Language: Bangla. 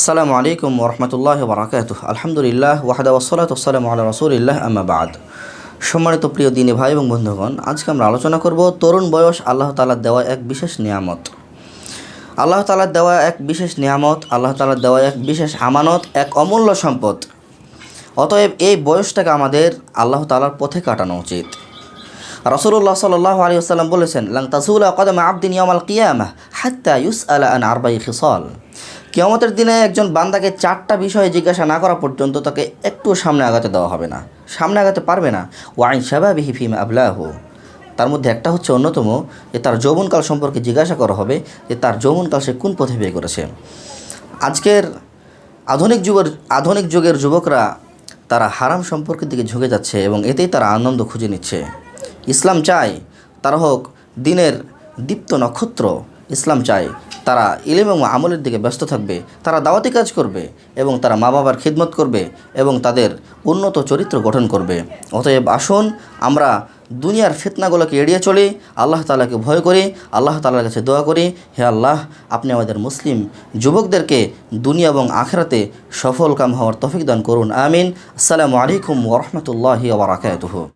আসসালামু আলাইকুম ওরহমতুল্লাহ বারাকাত আলহামদুলিল্লাহ ওয়াহাদা ওসলাত আসসালামু আল্লাহ রসুলিল্লাহ আম্মাবাদ সম্মানিত প্রিয় দিনী ভাই এবং বন্ধুগণ, আজকে আমরা আলোচনা করব তরুণ বয়স আল্লাহ তালার দেওয়া এক বিশেষ নিয়ামত। আল্লাহ তালার দেওয়া এক বিশেষ নিয়ামত, আল্লাহ তালার দেওয়া এক বিশেষ আমানত, এক অমূল্য সম্পদ। অতএব এই বয়সটাকে আমাদের আল্লাহ তালার পথে কাটানো উচিত। রসুল্লাহ সাল্লাহ আলী আসাল্লাম বলেছেন লাং তাসুলা কদম আবদিন ইয়ামাল কিয়ামা হাত্তা ইউস আলা আন আরবাই খিসল। কিয়ামতের দিনে একজন বান্দাকে চারটা বিষয়ে জিজ্ঞাসা না করা পর্যন্ত তাকে একটু সামনে আগাতে দেওয়া হবে না। সামনে আগাতে পারবে না। ওয়াইন শাবাবিহি ফিম আবলাহু। তার মধ্যে একটা হচ্ছে অন্যতম, যে তার যৌবনকাল সম্পর্কে জিজ্ঞাসা করা হবে, যে তার যৌবনকাল সে কোন পথে বিয়ে করেছে। আজকের আধুনিক যুগের আধুনিক যুগের যুবকরা তারা হারাম সম্পর্কের দিকে ঝুঁকে যাচ্ছে এবং এতেই তারা আনন্দ খুঁজে নিচ্ছে। ইসলাম চায়, তারা হোক দিনের দীপ্ত নক্ষত্র। ইসলাম চায়, তারা ইলিম এবং আমলের দিকে ব্যস্ত থাকবে, তারা দাওয়াতি কাজ করবে এবং তারা মা বাবার খিদমত করবে এবং তাদের উন্নত চরিত্র গঠন করবে। অতএব আসুন, আমরা দুনিয়ার ফিতনাগুলোকে এড়িয়ে চলি, আল্লাহ তালাকে ভয় করি, আল্লাহ তালার কাছে দোয়া করি, হে আল্লাহ, আপনি আমাদের মুসলিম যুবকদেরকে দুনিয়া এবং আখরাতে সফল কাম হওয়ার তফিক দান করুন, আমিন। আসসালামু আলাইকুম ওরহমতুল্লাহি ওবরাকাতুহু